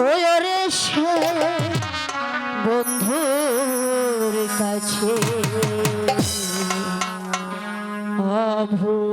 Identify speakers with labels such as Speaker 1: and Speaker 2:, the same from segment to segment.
Speaker 1: ওরে সে বন্ধুর কাছে। অভুলামি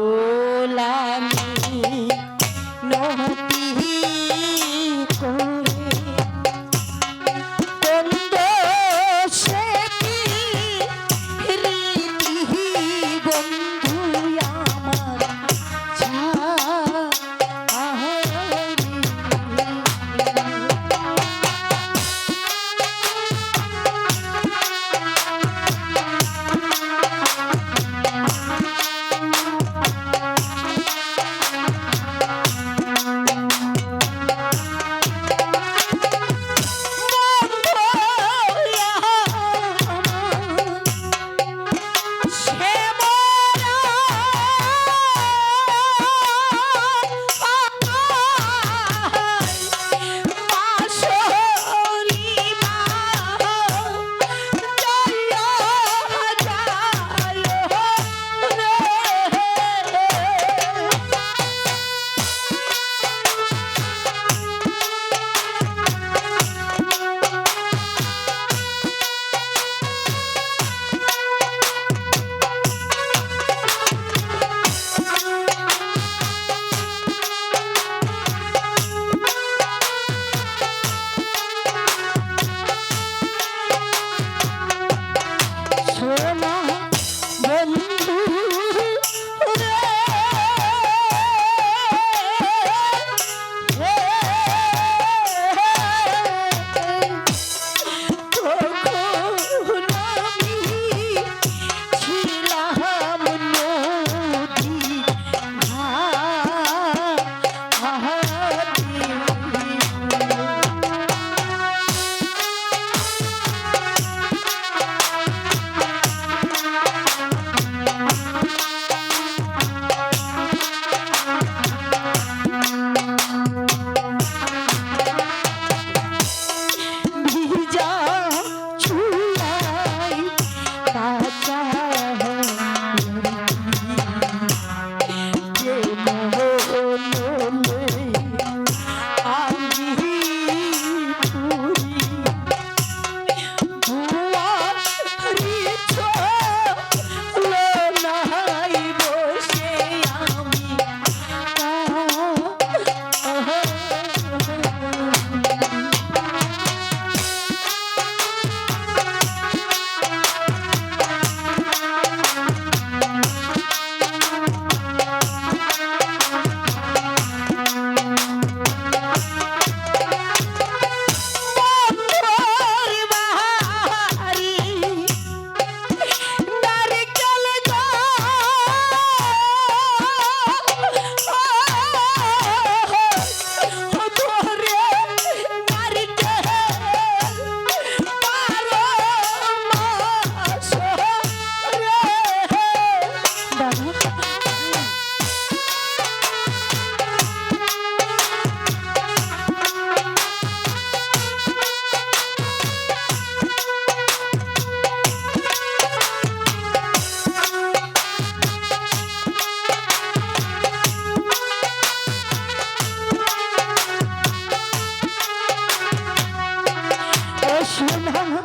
Speaker 2: সোনা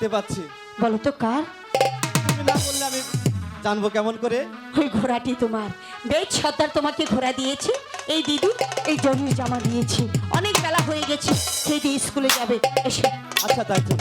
Speaker 2: দেখতে পাচ্ছি।
Speaker 1: বলো তো কার?
Speaker 2: তুমি না বললে আমি জানব কেমন করে?
Speaker 1: ওই ঘোড়াটি তোমার। বেশ সর্দার তোমাকে ঘোড়া দিয়েছে। এই দিদি এই জমির জামা দিয়েছি। অনেক বেলা হয়ে গেছে। সেই দিয়ে স্কুলে যাবে এসে।
Speaker 2: আচ্ছা তাই তো।